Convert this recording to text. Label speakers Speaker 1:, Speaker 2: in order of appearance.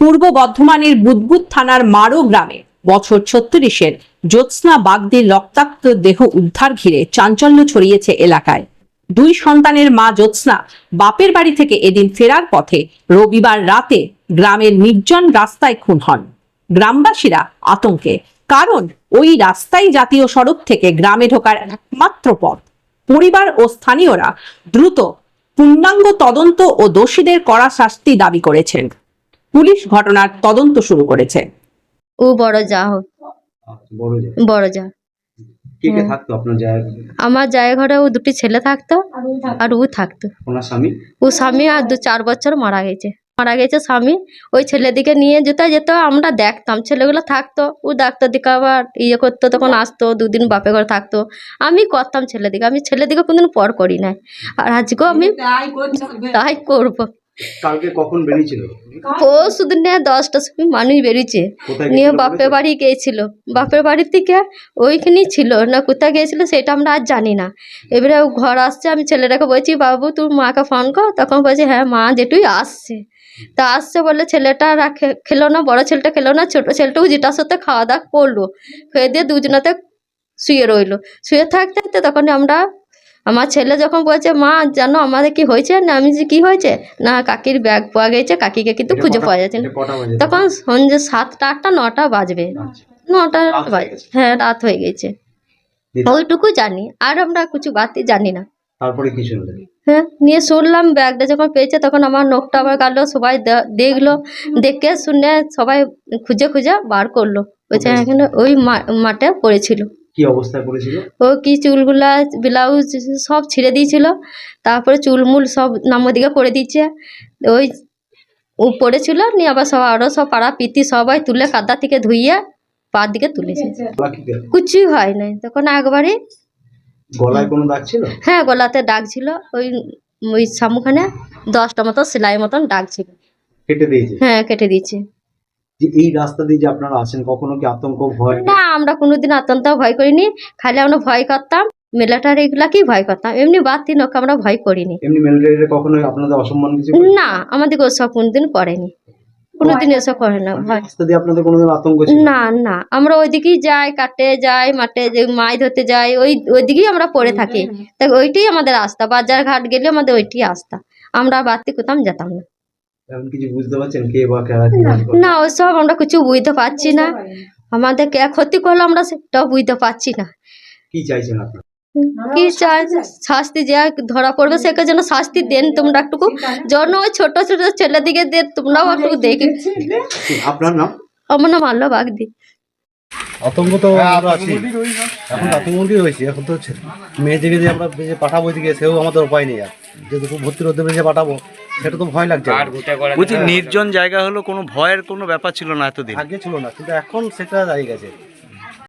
Speaker 1: পূর্ব বর্ধমানের বুদবুদ থানার মারো গ্রামে বছর ছত্রিশের জ্যোৎস্না বাগদির রক্তাক্ত দেহ উদ্ধার ঘিরে চাঞ্চল্য ছড়িয়েছে এলাকায়। দুই সন্তানের মা জ্যোৎস্না বাপের বাড়ি থেকে এদিন ফেরার পথে রবিবার রাতে গ্রামের নির্জন রাস্তায় খুন হন। গ্রামবাসীরা আতঙ্কে, কারণ ওই রাস্তাই জাতীয় সড়ক থেকে গ্রামে ঢোকার একমাত্র পথ। পরিবার ও স্থানীয়রা দ্রুত পূর্ণাঙ্গ তদন্ত ও দোষীদের কড়া শাস্তি দাবি করেছেন। পুলিশ ঘটনার তদন্ত শুরু করেছে।
Speaker 2: ও বড় যা হোক।
Speaker 3: আচ্ছা, বড় যে।
Speaker 2: বড় যা।
Speaker 3: কে কে। থাকতো আপনার জায়গা
Speaker 2: আমার জায়গা ঘরে ও দুটি ছেলে থাকতো আর ও থাকতো।
Speaker 3: ওনার স্বামী?
Speaker 2: ও স্বামী আর দু চার বছর মারা গেছে। মারা গেছে স্বামী। ওই ছেলেদিকে নিয়ে যেত যেত আমরা দেখতাম ছেলেগুলো থাকতো। ও ডাক্তার দিকে আবার ইয়ে করতো তখন আসতো দুদিন বাপে ঘরে থাকতো। আমি করতাম ছেলেদিকে আমি ছেলেদিকে কোনদিন পর করি নাই। আর আজকেও আমি তাই করব।
Speaker 3: কালকে কখন বেরিয়েছিল?
Speaker 2: পরশু দিনে দশটার সময় মানুষ বেরিয়েছে। নিয়ে বাপের বাড়ি গিয়েছিল। বাপের বাড়ির থেকে ওইখানেই ছিল। না কোথায় গিয়েছিল সেটা আমরা আর জানি না। এবারে ঘর আসছে আমি ছেলেটাকে বলছি বাবু তোর মাকে ফোন কর। তখন বলছে হ্যাঁ মা যেটুই আসছে। তা আসছে বলে ছেলেটা রাখে খেলো না বড় ছেলেটা খেলো না ছোট ছেলেটাও যেটার সাথে খাওয়া দাওয়া করল। খেয়ে দিয়ে দুজনাতে শুয়ে রইল। শুয়ে থাকতে থাকতে তখন আমরা আমার ছেলে যখন বলছে মা জানো আমাদের কি হয়েছে? না আমি যে কি হয়েছে? না কাকির ব্যাগ পাওয়া গেছে কাকিকে কিন্তু খুঁজে পাওয়া যাচ্ছে না। তখন সন্ধ্যে সাতটা আটটা নটা বাজবে।
Speaker 3: আচ্ছা।
Speaker 2: নটা বাজ- হ্যাঁ রাত হয়ে গেছে। ওইটুকু জানি। আর আমরা কিছু বাতি জানি না।
Speaker 3: তারপরে কি শুনলেন
Speaker 2: হ্যাঁ নিয়ে শুনলাম ব্যাগটা যখন পেয়েছে তখন আমার নোখটা আবার কাটলো সবাই দে- দেখল। দেখে শুনে সবাই খুঁজে খুঁজে বার করল। বলছে এখানে ওই মা- মাঠে পড়েছিল।
Speaker 3: কি অবস্থায় পড়েছিল?
Speaker 2: ও কি চুলগুলা ব্লাউজ সব ছিঁড়ে দিয়েছিল। তারপরে চুলমুল সব নামের দিকে করে দিচ্ছে ওই ও পড়েছিল নিয়ে আবার সব আরও সব পাড়া পিতি সবাই তুলে কাদা থেকে ধুইয়ে পার দিকে তুলেছে। কিছুই হয় নাই। তখন একবারে
Speaker 3: গলায় কোনো দাগ ছিল?
Speaker 2: হ্যাঁ গলাতে দাগ ছিল। ওই ওই সামুখানে দশটা মতো সেলাই মতন দাগ ছিল।
Speaker 3: কেটে দিয়েছে?
Speaker 2: হ্যাঁ কেটে দিয়েছে।
Speaker 3: যে এই রাস্তা দিয়ে যে আপনারা আছেন কখনো কি আতঙ্ক ভয়?
Speaker 2: না আমরা কোনোদিন আতঙ্ক ভয় করিনি। খালি আমরা ভয় করতাম। মিলিটারি এগুলাকেই ভয় করতাম? এমনি বাতি নৌকা আমরা ভয় করিনি।
Speaker 3: এমনি মিলিটারিতে কখনো আপনাদের অসম্মান কিছু
Speaker 2: না আমাদের ওসব কোনোদিন করেনি। কোনোদিন এসব করে না ভয়।
Speaker 3: রাস্তা দিয়ে আপনাদের কোনোদিন আতঙ্ক ছিল?
Speaker 2: না না। আমরা ওইদিকেই যাই কাটে যাই মাঠে যে মাছ ধরতে যাই ওই ওইদিকেই আমরা পড়ে থাকি। তাই ওইটাই আমাদের আস্থা বাজার ঘাট গেলে আমাদের ওইটাই আস্থা আমরা বাড়তি কোথাও যেতাম না।
Speaker 3: এখন কিছু বুঝতে পারছেন কে বা কারা কি কাজ করে?
Speaker 2: না ওসব আমরা কিছু বুঝতে পারছি না। আমাদের কে ক্ষতি করল আমরা সেটাও বুঝতে পারছি না।
Speaker 3: কি চাইছেন আপনারা?
Speaker 2: কি চাই শাস্তি যা ধরা পড়বে সেকে যেন শাস্তি দেন তোমরা একটুকু। যেন ওই ছোট ছোট ছেলেদিকে দে তোমরাও একটু দেখে।
Speaker 3: আপনার নাম?
Speaker 2: আমার নাম আল্লাহ বাগদি।
Speaker 4: আতঙ্ক তো আমরা আছি। এখন তো আতঙ্কই হয়েছি এখন তো মেয়েদেরকে যে আমরা যে পাঠাবো এদিকে সেও আমাদের উপায় নেই আর। যেটুকু ভর্তি হতে পেরে যে পাঠাবো সেটা তো ভয় লাগছে।
Speaker 5: বলছি নির্জন জায়গা হলো কোনো ভয়ের কোনো ব্যাপার ছিল না এতদিন?
Speaker 4: আগে ছিল না কিন্তু এখন সেটা দাঁড়িয়ে গেছে।